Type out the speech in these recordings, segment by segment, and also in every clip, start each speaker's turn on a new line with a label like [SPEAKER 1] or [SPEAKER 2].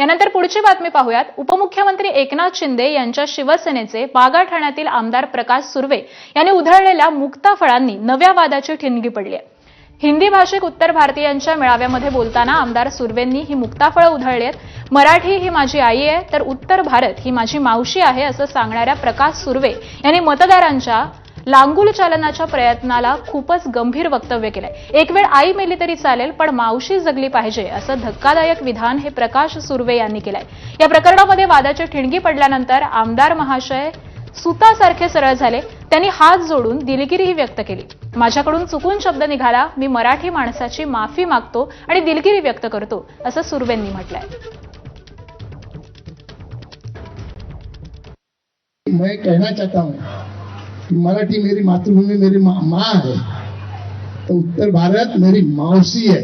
[SPEAKER 1] यानंतर पुढची बातमी पाहूयात. उपमुख्यमंत्री एकनाथ शिंदे यांच्या शिवसेनेचे बागा ठाण्यातील आमदार प्रकाश सुर्वे यांनी उधळलेल्या मुक्ता फळांनी नव्या वादाची ठिणगी पडली आहे. हिंदी भाषिक उत्तर भारतीयांच्या मेळाव्यामध्ये बोलताना आमदार सुर्वेंनी ही मुक्ताफळं उधळली आहेत मराठी ही माझी आई आहे तर उत्तर भारत ही माझी मावशी आहे असं सांगणाऱ्या प्रकाश सुर्वे यांनी मतदारांच्या लांगुल चालनाच्या प्रयत्नाला खूपच गंभीर वक्तव्य केलंय. एक वेळ आई मेली तरी चालेल पण मावशी जगली पाहिजे असं धक्कादायक विधान हे प्रकाश सुर्वे यांनी केलंय. या प्रकरणामध्ये वादाची ठिणगी पडल्यानंतर आमदार महाशय सुतासारखे सरळ झाले. त्यांनी हात जोडून दिलगिरीही व्यक्त केली. माझ्याकडून चुकून शब्द निघाला मी मराठी माणसाची माफी मागतो आणि दिलगिरी व्यक्त करतो असं सुर्वेंनी म्हटलंय.
[SPEAKER 2] मैं कहना चाहता हूँ मराठी मेरी मातृभूमि मेरी माँ माँ है। तो उत्तर भारत मेरी मौसी है।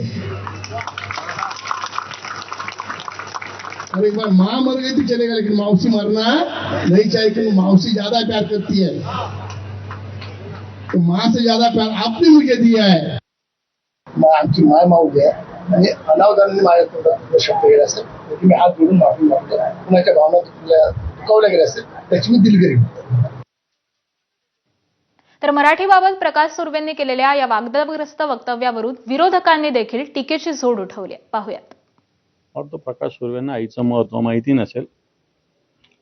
[SPEAKER 2] और एक बार माँ मर गई तो चलेगा लेकिन मौसी मरना नहीं चाहिए क्योंकि मौसी ज़्यादा प्यार करती है। तो माँ से ज़्यादा प्यार आपने मुझे दिया है। आमची माय माऊली आहे आणि अनावधानाने माझ्या शब्द गेला असेल मी हात जोडून माफ़ी मागतो कुणाच्या भावना तुला दुखावल्या गेल्या असेल त्याची मी दिलगिरी। मागतो.
[SPEAKER 1] तर मराठीबाबत प्रकाश सुर्वेंनी केलेल्या या वागदग्रस्त वक्तव्यावरून विरोधकांनी देखील टीकेची झोड उठवली. पाहूयात.
[SPEAKER 3] वाटतं प्रकाश सुर्वेंना आईचं महत्त्व माहिती नसेल.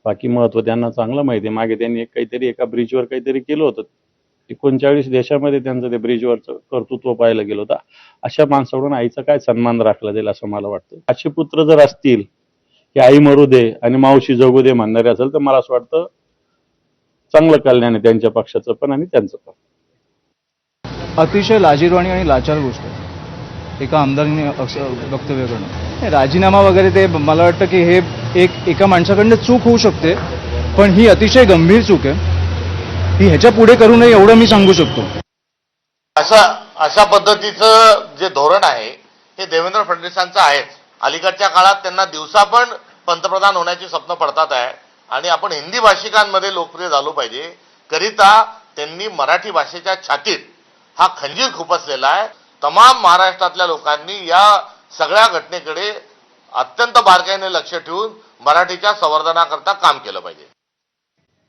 [SPEAKER 3] बाकी महत्त्व त्यांना चांगलं माहिती आहे. मागे त्यांनी एक काहीतरी एका ब्रिजवर काहीतरी केलं होतं. एकोणचाळीस देशामध्ये त्यांचं ते ब्रिजवरचं कर्तृत्व पाहिलं गेलं होतं. अशा माणसाकडून आईचा काय सन्मान राखला जाईल असं मला वाटतं. असे पुत्र जर असतील की आई मरू दे आणि मावशी जगू दे म्हणणारे असेल तर मला असं वाटतं चांगलं कल्याण आहे त्यांच्या पक्षाचं पण आणि त्यांचं पण.
[SPEAKER 4] अतिशय लाजीरवाणी आणि लाचार गोष्ट आहे. एका आमदाराने वक्तव्य करणं. राजीनामा वगैरे ते मला वाटतं की हे एक एका माणसाकडनं चूक होऊ शकते पण ही अतिशय गंभीर चूक आहे. ही ह्याच्या पुढे करू नये एवढं मी सांगू शकतो.
[SPEAKER 5] अशा अशा पद्धतीचं जे धोरण आहे हे देवेंद्र फडणवीसांचं आहेच. अलीकडच्या काळात त्यांना दिवसा पण पंतप्रधान होण्याची स्वप्न पडतात आहे. आणि आपण हिंदी भाषिकांमध्ये लोकप्रिय झालो पाहिजे. करिता त्यांनी मराठी भाषेच्या छातीत हा खंजीर खुपसलेला आहे. तमाम महाराष्ट्रातल्या लोकांनी या सगळ्या घटनेकडे अत्यंत बारकाईने लक्ष ठेवून मराठीच्या संवर्धनाकरता काम केलं पाहिजे.